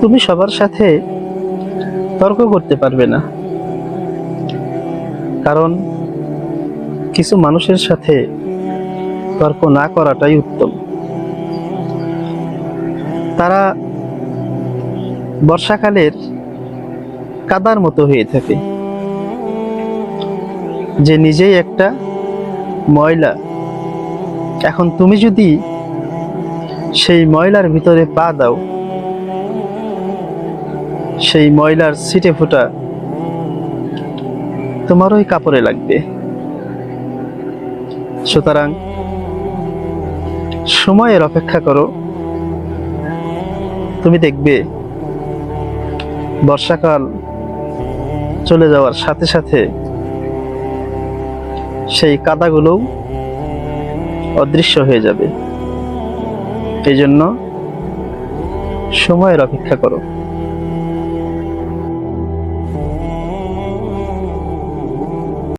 তুমি সবার সাথে তর্ক করতে পারবে না। কারণ কিছু মানুষের সাথে তর্ক না করাটাই উত্তম। তারা বর্ষাকালের কাদার মতো হয়ে থাকে। যে নিজেই একটা ময়লা। এখন তুমি যদি সেই ময়লার ভিতরে পা দাও। সেই ময়লার ছিটে ফোটা তোমার ওই কাপড়ে লাগবে। সুতরাং সময়ের অপেক্ষা করো। তুমি দেখবে বর্ষাকাল চলে যাওয়ার সাথে সাথে সেই কাদাগুলোও অদৃশ্য হয়ে যাবে। এই জন্য সময়ের অপেক্ষা করো।